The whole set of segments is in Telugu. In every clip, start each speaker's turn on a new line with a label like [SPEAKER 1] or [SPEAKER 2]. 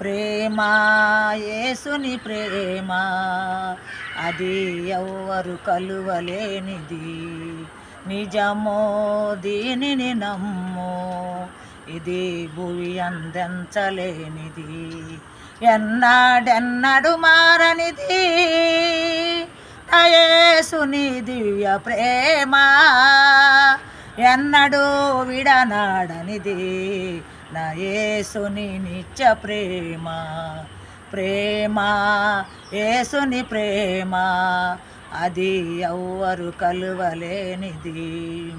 [SPEAKER 1] ప్రేమ యేసుని ప్రేమ అది ఎవ్వరు కలువలేనిది. నిజమో దీనిని నమ్ము ఇది భూమి అందించలేనిది. ఎన్నాడెన్నడు మారనిది? నయేసుని దివ్య ప్రేమ ఎన్నడూ విడనాడనిది. నా యేసుని నిత్య ప్రేమ ప్రేమ యేసుని ప్రేమ. అది ఎవ్వరు కలువలేనిది.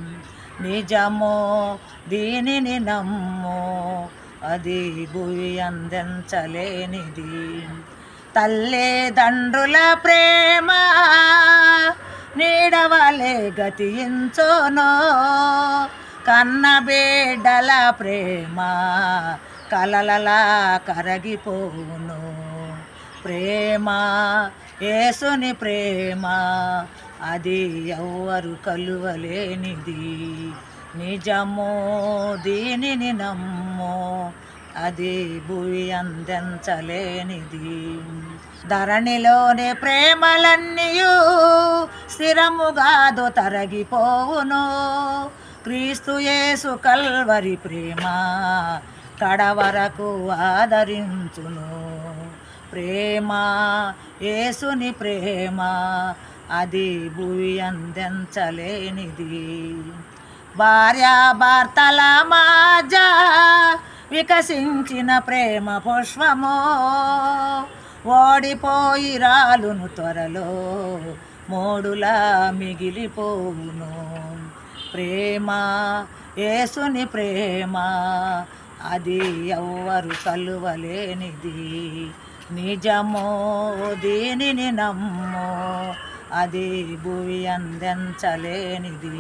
[SPEAKER 1] నిజమో దీనిని నమ్ము అది భూమి అందించలేనిది. తల్లిదండ్రుల ప్రేమ నీడవలే గతించోనో. కన్న బిడ్డల ప్రేమ కలలలా కరగిపోవును ప్రేమ యేసుని ప్రేమ అది ఎవ్వరు కలువలేనిది. నిజమో దీనిని నమ్ము అది భూమి అందించలేనిది. ధరణిలోని ప్రేమలన్నీయు స్థిరముగాదు తరగిపోవును. క్రీస్తు యేసు కల్వరి ప్రేమ కడవరకు ఆదరించును. ప్రేమ యేసుని ప్రేమ అది భూమి అందించలేనిది. భార్యాభర్తల మాజ వికసించిన ప్రేమ పుష్పము ఓడిపోయి రాలును త్వరలో మోడులా మిగిలిపోవును. ప్రేమ యేసుని ప్రేమ అది ఎవ్వరు కలువలేనిది నిజమో దీనిని నమ్మో అది భూమి అందించలేనిది.